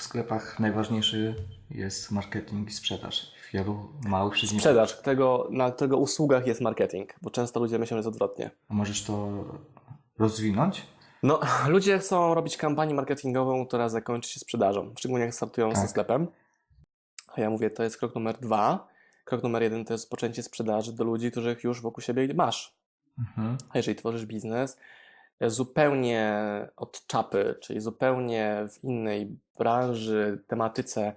sklepach najważniejszy jest marketing i sprzedaż. W wielu małych przedsiębiorstwach. Sprzedaż, którego, na którego usługach jest marketing, bo często ludzie myślą, że jest odwrotnie. A możesz to rozwinąć? No, ludzie chcą robić kampanię marketingową, która zakończy się sprzedażą, szczególnie jak startują ze Tak. sklepem. A ja mówię, to jest krok numer dwa. Krok numer jeden to jest rozpoczęcie sprzedaży do ludzi, których już wokół siebie masz. Mhm. A jeżeli tworzysz biznes zupełnie od czapy, czyli zupełnie w innej branży, tematyce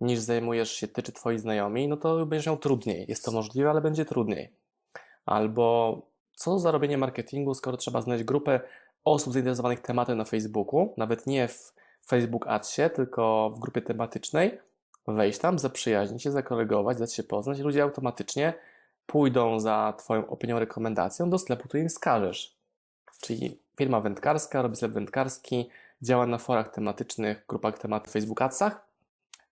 niż zajmujesz się ty czy twoi znajomi, no to będziesz miał trudniej. Jest to możliwe, ale będzie trudniej. Albo co za robienie marketingu, skoro trzeba znaleźć grupę osób zainteresowanych tematem na Facebooku, nawet nie w Facebook Adsie, tylko w grupie tematycznej, wejść tam, zaprzyjaźnić się, zakolegować, dać się poznać ludzie automatycznie pójdą za Twoją opinią, rekomendacją do sklepu, który im wskażesz. Czyli firma wędkarska robi sklep wędkarski, działa na forach tematycznych, grupach temat w Facebook Adsach.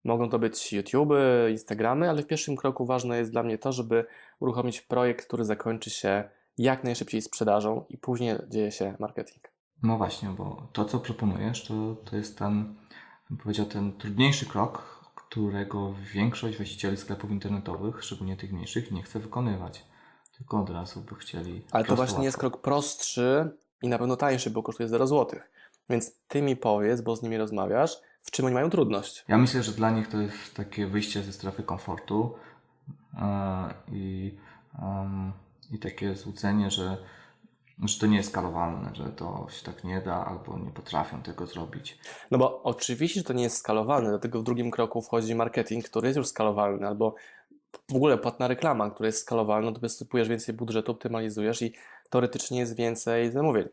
Mogą to być YouTube, Instagramy, ale w pierwszym kroku ważne jest dla mnie to, żeby uruchomić projekt, który zakończy się jak najszybciej sprzedażą i później dzieje się marketing. No właśnie, bo to, co proponujesz, to, to jest ten, bym powiedział, ten trudniejszy krok, którego większość właścicieli sklepów internetowych, szczególnie tych mniejszych, nie chce wykonywać. Tylko od razu by chcieli. Ale to właśnie jest łatwo. krok prostszy i na pewno tańszy, bo kosztuje 0 zł. Więc ty mi powiedz, bo z nimi rozmawiasz, w czym oni mają trudność. Ja myślę, że dla nich to jest takie wyjście ze strefy komfortu e, i, i takie złudzenie, że, że to nie jest skalowalne, że to się tak nie da albo nie potrafią tego zrobić. No bo oczywiście, że to nie jest skalowalne, dlatego w drugim kroku wchodzi marketing, który jest już skalowalny, albo w ogóle płatna reklama, która jest skalowalna, to występujesz więcej budżetu, optymalizujesz i teoretycznie jest więcej zamówień.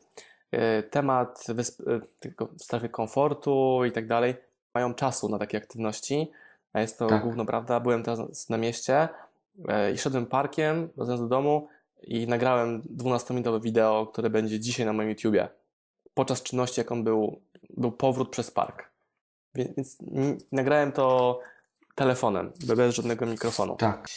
Yy, Temat wysp- yy, tego strefy komfortu i tak dalej mają czasu na takie aktywności, a jest to Tak. główno prawda. Byłem teraz na mieście yy, i szedłem parkiem, wracając do domu i nagrałem 12-minutowe wideo, które będzie dzisiaj na moim YouTubie. Podczas czynności, jaką był, był powrót przez park. Więc, nagrałem to telefonem, bez żadnego mikrofonu. Tak.